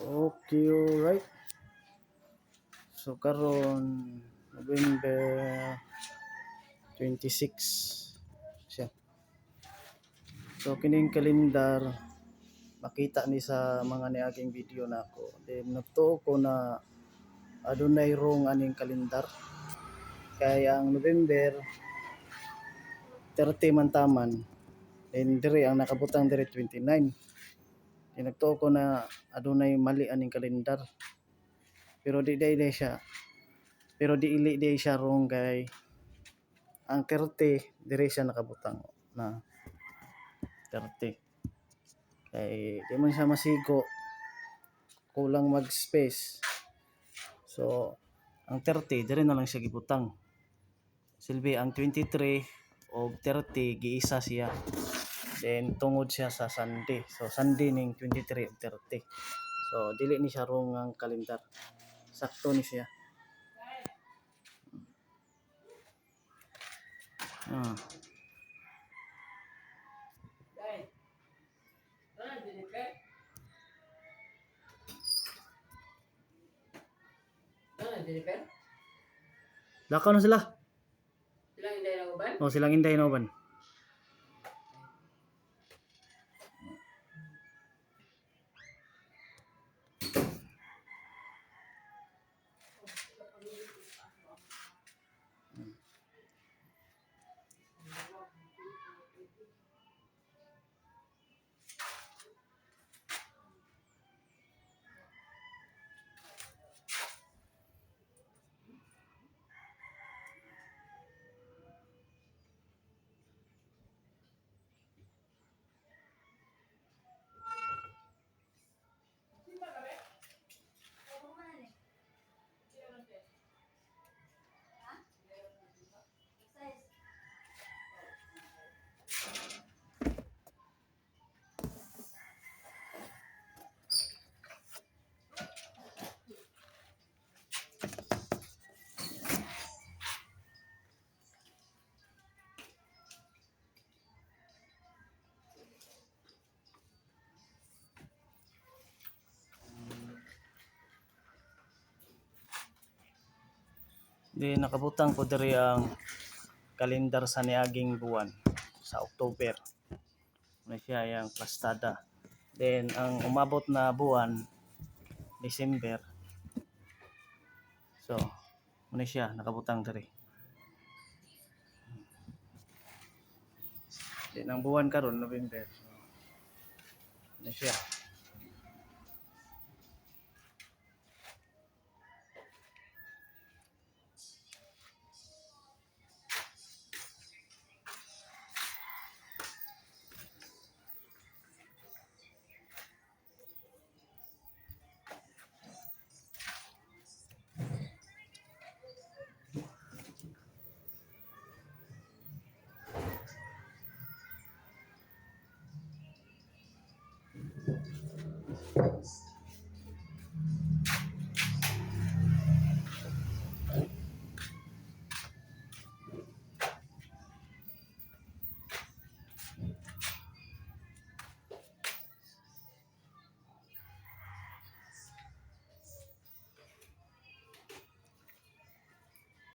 Okay, alright. So karon November 26 siya. So kining kalendar makita ni sa mga niaging video na ako. Then nagtuo ko na adunay wrong aning kalendar. Kaya ang November 30 man taman. Then dire ang nakabutang dire 29. Then nagtuo ko na adunay mali aning kalendar. Pero di day day siya. Pero di ili day siya wrong kay ang 30 dire siya nakabutang na 30. Kay di man siya masigo. Kulang mag space. So ang 30 dire na lang siya gibutang. Silbi ang 23 o 30 giisa siya. Then tungod siya sa Sunday. So Sunday ning 23 ug 30. So dili ni siya wrong ang kalendar. Sakto ni siya. Ah. Lakaw na sila. Silang hindi na uban? O silang inday na uban. Di nakabutang ko diri ang kalendar sa niaging buwan sa October. Ano siya yung pastada. Then ang umabot na buwan December. So, ano siya nakabutang diri. Then ang buwan karon November. So, ano siya? Christ.